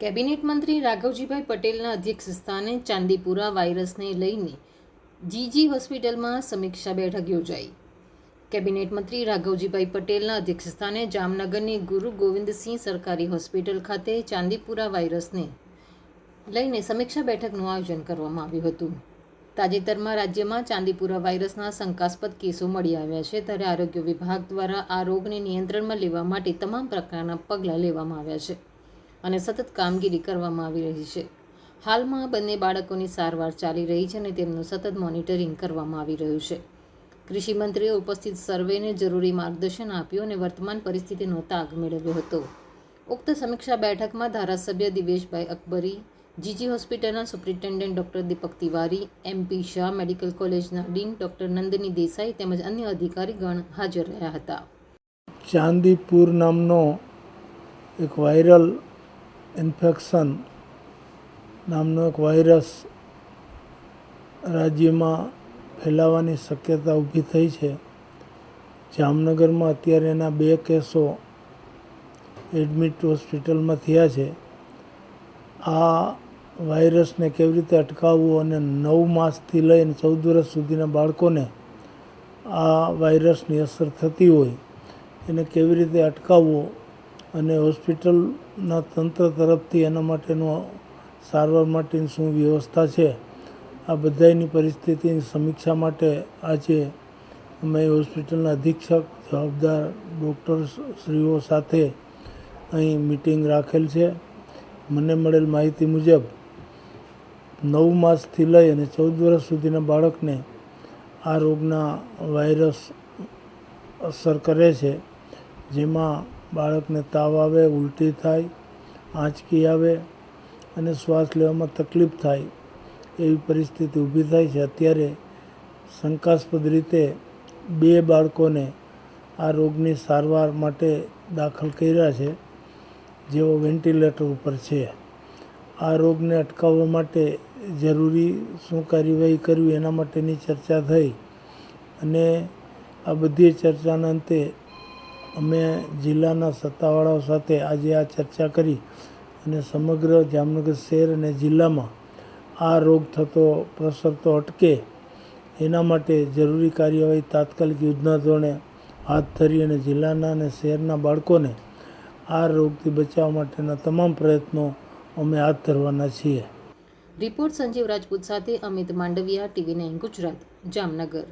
Cabinet મંત્રી રાઘવજીભાઈ પટેલના અધ્યક્ષસ્થાને ચાંદીપુરા વાયરસને લઈને જીજી હોસ્પિટલમાં સમીક્ષા બેઠક યોજાઈ. કેબિનેટ મંત્રી રાઘવજીભાઈ પટેલના અધ્યક્ષસ્થાને જામનગરની ગુરુ ગોવિંદસિંહ સરકારી હોસ્પિટલ ખાતે ચાંદીપુરા વાયરસને લઈને સમીક્ષા બેઠકનું આયોજન કરવામાં આવ્યું હતું. તાજેતરમાં રાજ્યમાં ચાંદીપુરા વાયરસના શંકાસ્પદ કેસો મળી આવ્યા છે ત્યારે આરોગ્ય વિભાગ દ્વારા આ રોગને નિયંત્રણમાં લેવા માટે તમામ પ્રકારના પગલાં લેવામાં આવ્યા છે. અને સતત કામગીરી કરવામાં આવી રહી છે. હાલમાં બંને બાળકોની સારવાર ચાલી રહી છે અને તેમનું સતત મોનિટરિંગ કરવામાં આવી રહ્યું છે. કૃષિ મંત્રીએ ઉપસ્થિત સર્વેને જરૂરી માર્ગદર્શન આપ્યું અને વર્તમાન પરિસ્થિતિનો તાગ મેળવ્યો હતો. ઉક્ત સમીક્ષા બેઠકમાં ધારાસભ્ય દિવેશભાઈ અકબરી, જીજી હોસ્પિટલના superintendent doctor Deepak Tiwari MP Shah, medical કોલેજના ડીન ડૉક્ટર નંદની દેસાઈ તેમજ અન્ય અધિકારીગણ હાજર રહ્યા હતા. ચાંદીપુર નામનો એક વાયરલ ઇન્ફેક્શન નામનો એક વાયરસ રાજ્યમાં ફેલાવાની શક્યતા ઊભી થઈ છે. જામનગરમાં અત્યારે એના બે કેસો એડમિટ હોસ્પિટલમાં થયા છે. આ વાયરસને કેવી રીતે અટકાવવું અને નવ માસથી લઈને ચૌદ વર્ષ સુધીના બાળકોને આ વાયરસની અસર થતી હોય, એને કેવી રીતે અટકાવવો અને હોસ્પિટલના તંત્ર તરફથી એના માટેનું સારવાર માટેની શું વ્યવસ્થા છે, આ બધાની પરિસ્થિતિની સમીક્ષા માટે આજે અમે હોસ્પિટલના અધિક્ષક, જવાબદાર ડૉક્ટરશ્રીઓ સાથે અહીં મિટિંગ રાખેલ છે. મને મળેલ માહિતી મુજબ, નવ માસથી લઈ અને ચૌદ વર્ષ સુધીના બાળકને આ રોગના વાયરસ અસર કરે છે, જેમાં બાળકને તાવ આવે, ઉલટી થાય, આંચકી આવે અને શ્વાસ લેવામાં તકલીફ થાય એવી પરિસ્થિતિ ઊભી થાય છે. અત્યારે શંકાસ્પદ રીતે બે બાળકોને આ રોગની સારવાર માટે દાખલ કર્યા છે. જેઓ વેન્ટિલેટર ઉપર છે. આ રોગને અટકાવવા માટે જરૂરી શું કાર્યવાહી કરવી એના માટેની ચર્ચા થઈ અને આ બધી ચર્ચાના અંતે અમે જિલ્લાના સત્તાવાળાઓ સાથે આજે આ ચર્ચા કરી અને સમગ્ર જામનગર શહેર અને જિલ્લામાં આ રોગ થતો, પ્રસરતો અટકે એના માટે જરૂરી કાર્યવાહી તાત્કાલિક યુદ્ધના ધોરણે હાથ ધરી અને જિલ્લાના અને શહેરના બાળકોને આ રોગથી બચાવવા માટેના તમામ પ્રયત્નો અમે હાથ ધરવાના છીએ. રિપોર્ટ સંજીવ રાજપૂત સાથે અમિત માંડવિયા, ટીવી નાઇન ગુજરાત, જામનગર.